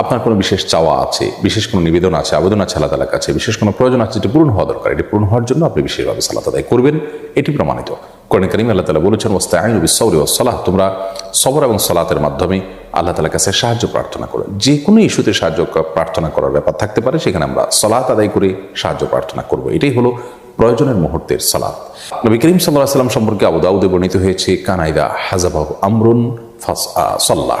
আপনার কোনো বিশেষ চাওয়া আছে, বিশেষ কোনো নিবেদন আছে, আবেদন আছে আল্লাহ তালার কাছে, বিশেষ কোনো প্রয়োজন আছে যেটি পূরণ হওয়া দরকার, এটি পূরণ হওয়ার জন্য আপনি বিশেষভাবে সালাত আদায় করবেন, এটি প্রমাণিত। কোরআন করিম আল্লাহ তালা বলেছেন ওস্তে আইন বিসৌরি ও সালাহ তোমরা সবর এবং সালাতের মাধ্যমে আল্লাহ তালার কাছে সাহায্য প্রার্থনা করো। যে কোনো ইস্যুতে সাহায্য প্রার্থনা করার ব্যাপার থাকতে পারে, সেখানে আমরা সালাত আদায় করে সাহায্য প্রার্থনা করব। এটাই হলো প্রয়োজনের মুহূর্তের সালাত। নবী করিম সাল্লাহ সাল্লাম সম্পর্কে আবু দাউদে বর্ণিত হয়েছে, কানাইদা হাজাবাহু আমরুন ফাস সাল্লাহ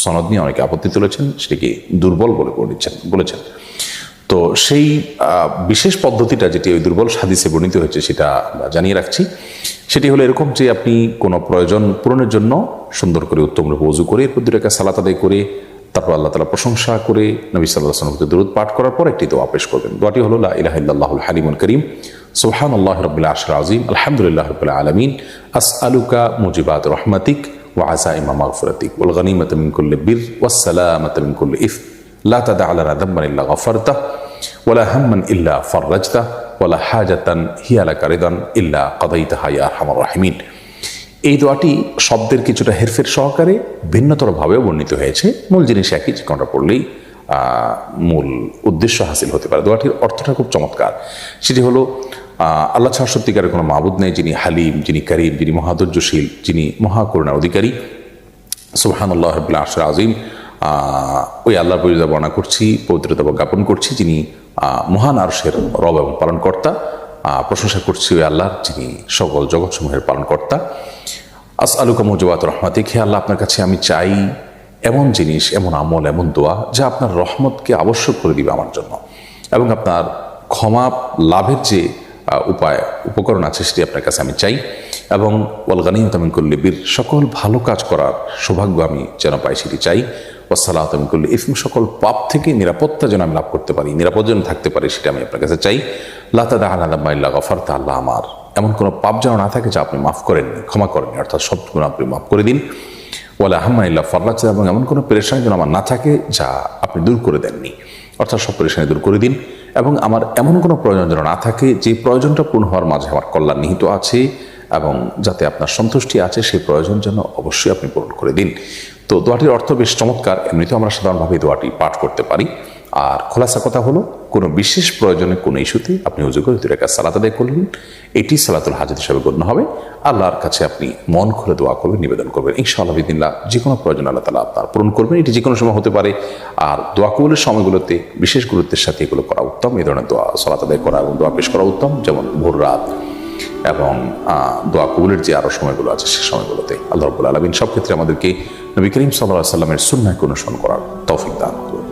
সনদ নিয়ে অনেকে আপত্তি তুলেছেন, সেটিকে দুর্বল বলে বলেছেন বলেছেন। তো সেই বিশেষ পদ্ধতিটা যেটি ওই দুর্বল সাদিসে বর্ণিত হয়েছে, সেটা আমরা জানিয়ে রাখছি। সেটি হলো এরকম যে আপনি কোনো প্রয়োজন পূরণের জন্য সুন্দর করে উত্তম রূপে উজু করে, এরপর দুটাকে সালাত আদায় করে, তারপর আল্লাহ তালা প্রশংসা করে, নবী সাল্লাহ সাল্লামকে দূরত পাঠ করার পর একটি দোয়া পেশ করবেন। দোয়াটি হলো, লা ইলাহা হালিমুল করিম সুবহান আল্লাহ রবিল্লা আশর আজিম আলহামদুলিল্লাহ রবিল্লা আলমিন আস আলুকা মুজিবাত রহমাতিক وعزائم مغفرتك والغنيمة من كل بر والسلامة من كل إثم لا تدع لنا ذنبا إلا غفرته ولا هما إلا فرجته ولا حاجة هي لك رضا إلا قضيتها يا أرحم الراحمين এই দোয়াটি শব্দের কিছুটা হেরফের সহকারে ভিন্নতরভাবেও বর্ণিত হয়েছে মূল জিনিস একই যে কোনটা পড়লেই আহ, মূল উদ্দেশ্য হাসিল হতে পারে দোয়াটির অর্থটা খুব চমৎকার সেটি হলো আহ, আল্লাহ ছাড়া সত্যিকারের কোনো মাবুদ নেই, যিনি হালিম, যিনি করিম, যিনি মহাদুর্যশীল যিনি মহাকরুণার অধিকারী। সুবহানুল্লাহ রবিল্লা আশর আজিম ওই আল্লাহর পরিচয় বর্ণনা করছি, পবিত্রতা জ্ঞাপন করছি, যিনি মহান আরশের রব এবং পালনকর্তা। প্রশংসা করছি ওই আল্লাহর, যিনি সকল জগৎসমূহের পালনকর্তা। আস আলুকা মুজবাত রহমাতিক। হে আল্লাহ, আপনার কাছে আমি চাই এমন জিনিস, এমন আমল, এমন দোয়া, যা আপনার রহমতকে আবশ্যক করে দিবে আমার জন্য। এবং আপনার ক্ষমা লাভের যে উপায়, উপকরণ আছে সেটি আপনার কাছে আমি চাই। এবং ওয়ালগানিয়তামিন করলে বীর, সকল ভালো কাজ করার সৌভাগ্য আমি যেন পাই সেটি চাই। ওসালাহতামিন করলে ইসম সকল পাপ থেকে নিরাপত্তা যেন আমি লাভ করতে পারি, নিরাপদ যেন থাকতে পারি সেটা আমি আপনার কাছে চাই। লাতা আল্লাহ গফারতা আল্লাহ আমার। এমন কোনো পাপ যেন না থাকে যা আপনি মাফ করেননি ক্ষমা করেননি অর্থাৎ সব গুণ আপনি মাফ করে দিন। ওয়ালা আহমানিল্লাহ ফরলাচ্ছা এবং এমন কোনো পেরেশানি যেন আমার না থাকে যা আপনি দূর করে দেননি, অর্থাৎ সব পেরেশানি দূর করে দিন। এবং আমার এমন কোনো প্রয়োজন যেন না থাকে, যে প্রয়োজনটা পূর্ণ হওয়ার মাঝে আমার কল্যাণ নিহিত আছে এবং যাতে আপনার সন্তুষ্টি আছে সেই প্রয়োজন যেন অবশ্যই আপনি পূরণ করে দিন। তো দোয়াটির অর্থ বেশ চমৎকার। এমনিতেও আমরা সাধারণভাবে দোয়াটি পাঠ করতে পারি। আর খোলাসা কথা হলো, কোনো বিশেষ প্রয়োজনে কোনো ইস্যুতে আপনি উজু করে দুই রেখা সালাত আদায় করলেন। এটি সালাতুল হাজত হিসাবে গণ্য হবে। আল্লাহর কাছে আপনি মন খুলে দোয়া করবেন, নিবেদন করবেন। ইনশাআল্লাহ বিদিল্লাহ যে কোনো প্রয়োজন আল্লাহ তালা আপনার পূরণ করবেন। এটি যে কোনো সময় হতে পারে। আর দোয়া কবুলের সময়গুলোতে বিশেষ গুরুত্বের সাথে এগুলো করা উত্তম। এই ধরনের দোয়া সালাত আদায় করা এবং দোয়া পেশ করা উত্তম। যেমন ভোর রাত এবং দোয়া কবুলের যে আরও সময়গুলো আছে সে সময়গুলোতে আল্লাহ রব্বুল আলমিন সব ক্ষেত্রে আমাদেরকে নবী করিম সাল্লাহ সাল্লামের সুন্নাকে অনুসরণ করার তৌফিক দান করুন।